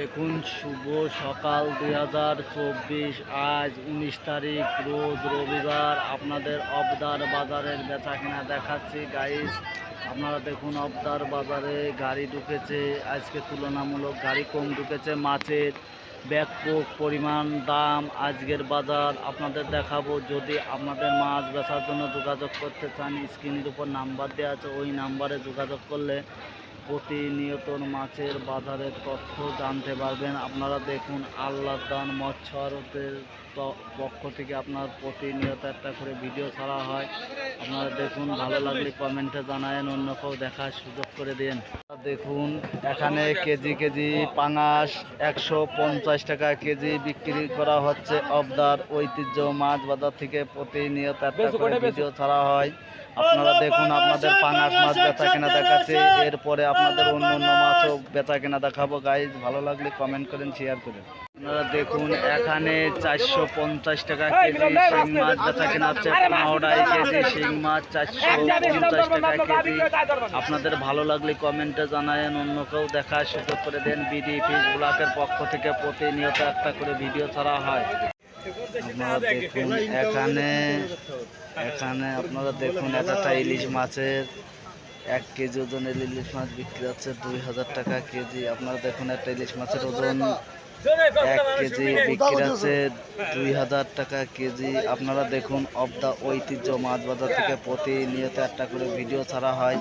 দেখুন, শুভ সকাল দুই হাজার চব্বিশ। আজ উনিশ তারিখ, রোজ রবিবার। আপনাদের অবদার বাজারের বেচা কেনা দেখাচ্ছি গাইস আপনারা দেখুন, অবদার বাজারে গাড়ি ঢুকেছে। আজকে তুলনামূলক গাড়ি কম ঢুকেছে মাছের। ব্যাপক পরিমাণ দাম আজকের বাজার। আপনাদের দেখাবো, যদি আপনাদের মাছ বেচার জন্য যোগাযোগ করতে চান, স্ক্রিনের উপর নাম্বার দেওয়া আছে, ওই নাম্বারে যোগাযোগ করলে প্রতিনিয়ত মাছের বাজারের তথ্য জানতে পারবেন। আপনারা দেখুন আল্লাহ দান মৎস্যরতের পক্ষ থেকে আপনার প্রতিনিয়ত একটা করে ভিডিও ছাড়া হয়। আপনারা দেখুন ভালো লাগলে কমেন্টে জানায়েন অন্য কেউ দেখার সুযোগ করে দিন দেখুন এখানে কেজি কেজি পাঙাশ একশো পঞ্চাশ টাকা কেজি বিক্রি করা হচ্ছে। অবদার ঐতিহ্য মাছ বাজার থেকে প্রতিনিয়ত একটা করে ভিডিও ছাড়া হয়। আপনারা দেখুন আপনাদের পাঙাশ মাছ বেচা কেনা দেখাচ্ছে। এরপরে আপনাদের অন্য অন্য মাছও বেচা কেনা দেখাবো গাইজ ভালো লাগলে কমেন্ট করেন শেয়ার করেন। আপনারা দেখুন এখানে চারশো পঞ্চাশ টাকা কেজি শিং মাছ বেচা কেনা হচ্ছে। পনেরোটাই কেজি শিং মাছ চারশো পঞ্চাশ টাকা কেজি। আপনাদের ভালো লাগলে কমেন্টে জানায়েন অন্য কেউ দেখার সুযোগ করে দেন। বিডি ফিস ব্লকের পক্ষ থেকে প্রতিনিয়ত একটা করে ভিডিও ছাড়া হয়। আপনারা দেখুন এখানে এখানে আপনারা দেখুন এক একটা ইলিশ মাছের এক কেজি ওজনের ইলিশ মাছ বিক্রি হচ্ছে দুই হাজার টাকা কেজি। আপনারা দেখুন, একটা ইলিশ মাছের ওজন এক কেজি বিক্রি আছে দুই হাজার টাকা কেজি। আপনারা দেখুন অব দা ঐতিহ্য মাছ বাজার থেকে প্রতিনিয়ত একটা করে ভিডিও ছাড়া হয়।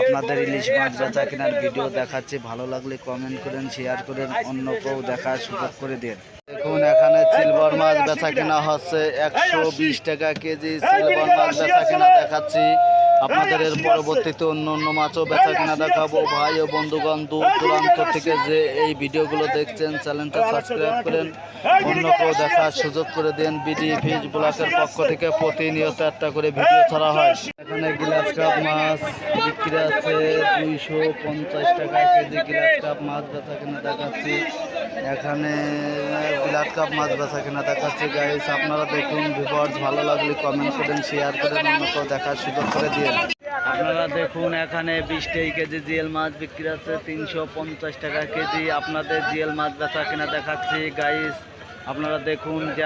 আপনাদের ইলিশ মাছ বেচা কেনার ভিডিও দেখাচ্ছি। ভালো লাগলে কমেন্ট করেন শেয়ার করেন অন্য কেউ দেখার সুযোগ করে দিন। দেখুন, এখানে সিলভার মাছ বেচা কেনা হচ্ছে। একশো বিশ টাকা কেজি সিলভার মাছ বেচা কেনা দেখাচ্ছি। আপনাদের এর পরবর্তীতে অন্য অন্য মাছও বেচা কেনা দেখাবো। ভাই ও বন্ধুগণ দূর দূরান্ত থেকে যে এই ভিডিওগুলো দেখছেন চ্যানেলটা সাবস্ক্রাইব করেন। অন্য কেউ দেখার সুযোগ করে দেন বিডি ফিজ ব্লকের পক্ষ থেকে প্রতিনিয়ত একটা করে ভিডিও ছাড়া হয়। এখানে গ্লাস কাপ মাছ বিক্রি আছে দুইশো পঞ্চাশ টাকা কেজি গ্লাস কাপ মাছ বেচা কেনা দেখাচ্ছি। এখানে ব্ল্যাক কাপ মাছ বেচা কেনা দেখাচ্ছি গাইস আপনারা দেখুন ভিভার্স ভালো লাগলে কমেন্ট করেন শেয়ার করেন অন্য কেউ দেখার সুযোগ করে দিয়ে আপনারা দেখুন, এখানে বিশ টাই কেজি জিএল মাছ বিক্রি হচ্ছে তিনশো পঞ্চাশ টাকা কেজি। আপনাদের জিএল মাছ বেচা কেনা দেখাচ্ছি গাইস আপনারা দেখুন যে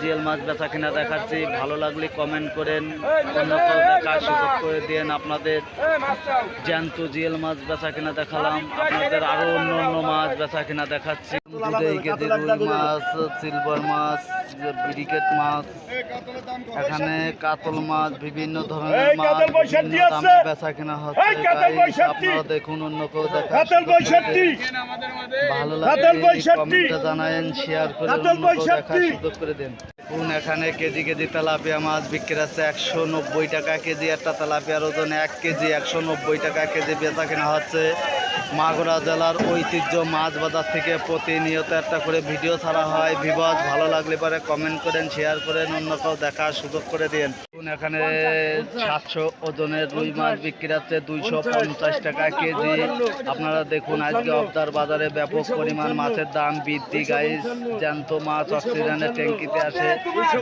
জিএল মাছ বেচা কিনা দেখাচ্ছি। ভালো লাগলে কমেন্ট করেন। অন্য কেউ দেখার সুযোগ করে দেন আপনাদের। জ্যান্ত জিএল মাছ বেচা কিনা দেখালাম। আপনাদের আরও অন্য অন্য মাছ বেচা কিনা দেখাচ্ছি। মাছ সিলভার মাছ ব্রিকেট মাছ এখানে কাতল মাছ বিভিন্ন ধরনের মাছ বেচা কেনা হচ্ছে। আপনারা দেখুন অন্য কেউ। ভালো জানায়েন শেয়ার করে সুযোগ করে দেন। এখানে কেজি কেজি তেলাপিয়া মাছ বিক্রি আছে একশো নব্বই টাকা কেজি একটা তেলাপিয়ার ওজন এক কেজি একশো নব্বই টাকা কেজি বেচা কেনা হচ্ছে। মাগুরা জেলার ঐতিহ্য মাছ বাজার থেকে প্রতিনিয়ত একটা করে ভিডিও ছাড়া হয়। ভিভাস ভালো লাগলে পরে কমেন্ট করেন শেয়ার করেন অন্য কেউ দেখার সুযোগ করে দিন এখানে সাতশো ওজনের রুই মাছ বিক্রি আছে দুইশো পঞ্চাশ টাকা কেজি। আপনারা দেখুন, আজকে অবদার বাজারে ব্যাপক পরিমাণ মাছের দাম বৃদ্ধি গাইস জ্যান্ত মাছ, অক্সিজেনের ট্যাঙ্কিতে আসে।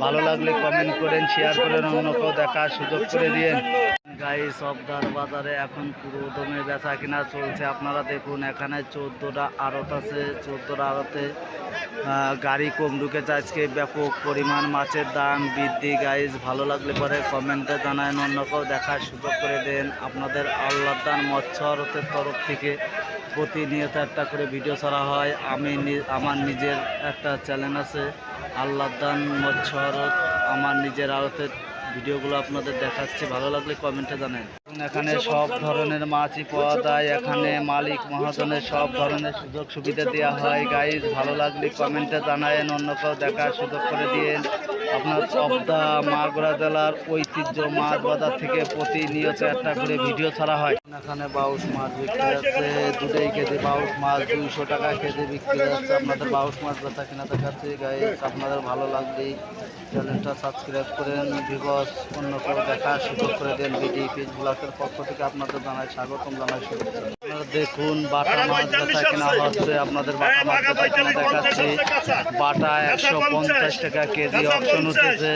ভালো লাগলে কমেন্ট করেন শেয়ার করেন অন্য কেউ দেখার সুযোগ করে দিন গাইস, অবদার বাজারে এখন পুরো দমে বেচা কিনা চলছে। আপনারা দেখুন, এখানে চোদ্দোটা আড়ত আছে। চোদ্দোটা আড়তে গাড়ি কম ঢুকেছে আজকে। ব্যাপক পরিমাণ মাছের দাম বৃদ্ধি। গাইস, ভালো লাগলে পরে কমেন্টে জানায়। অন্য কেউ দেখার সুযোগ করে দেন আপনাদের আল্লাহ দান মৎস্য আড়তের তরফ থেকে। প্রতিনিয়ত একটা করে ভিডিও ছাড়া হয়। আমি আমার নিজের একটা চ্যানেল আছে আল্লাহ দান মৎস্য আড়ত আমার নিজের আড়তের ভিডিওগুলো আপনাদের দেখাচ্ছে ভালো লাগলে কমেন্টে জানেন এখানে সব ধরনের মাছই পাওয়া যায়। এখানে মালিক, মহাজনের সব ধরনের সুযোগ সুবিধা দেওয়া হয়। গাইজ ভালো লাগলে কমেন্টে জানায়েন অন্য কেউ দেখার সুযোগ করে দিন আপনার অবদা মাগুরা জেলার ঐতিহ্য মাছ বাজার থেকে প্রতিনিয়ত একটা করে ভিডিও ছাড়া হয়। এখানে বাউস মাছ বিক্রি যাচ্ছে দুটোই কেজি বাউস মাছ দুইশো টাকা কেজি বিক্রি যাচ্ছে আপনাদের বাউস মাছ বেচা কিনা দেখাচ্ছি। গাইজ আপনাদের ভালো লাগলেই চ্যানেলটা সাবস্ক্রাইব করেন। ভিভস অন্য কেউ দেখার সুযোগ করে দেন। বিডি পিস ব্লকের পক্ষ থেকে আপনাদের জানাই স্বাগতম, জানাই শুভেচ্ছা। আপনারা দেখুন, বাটা মাছ বেচা কেনা হচ্ছে, আপনাদের বাটা মাছ বেচা কেনা দেখাচ্ছি। বাটা একশো পঞ্চাশ টাকা কেজি অপশন উঠেছে।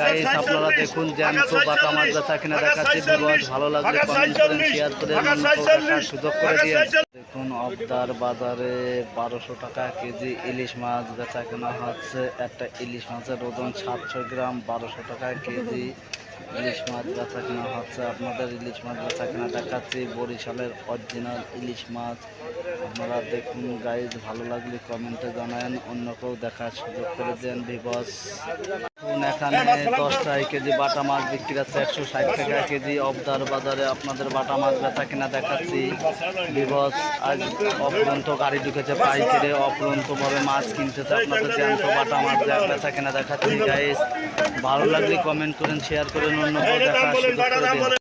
গাইস আপনারা দেখুন জ্যান্ত বাটা মাছ বেচা কেনা দেখাচ্ছি। ভিভস ভালো লাগলে কমেন্ট করেন শেয়ার দেখার সুযোগ করে দিয়ে দেখুন, অবদার বাজারে বারোশো টাকা কেজি ইলিশ মাছ বেচা কেনা হচ্ছে। একটা ইলিশ মাছের ওজন সাতশো গ্রাম, বারোশো টাকা কেজি ইলিশ মাছ বেচা কেনা হচ্ছে আপনাদের ইলিশ মাছ বেচা কেনা দেখাচ্ছি বরিশালের অরিজিনাল ইলিশ মাছ। আপনারা দেখুন গাইজ ভালো লাগলে কমেন্টে জানান অন্য কেউ দেখার সুযোগ করে দেন বিবস এখানে দশ টাকা কেজি বাটা মাছ বিক্রি আছে একশো ষাট টাকা কেজি। অবদার বাজারে আপনাদের বাটা মাছ বেচা কিনা দেখাচ্ছি। বিভস আজ অপরন্ত গাড়ি ঢুকেছে পাইকারে অপরন্তভাবে মাছ কিনতেছে আপনাদের জ্যান্ত বাটা মাছ বেচা কিনা দেখাচ্ছি গাইস ভালো লাগলে কমেন্ট করেন শেয়ার করেন, অন্য দেখা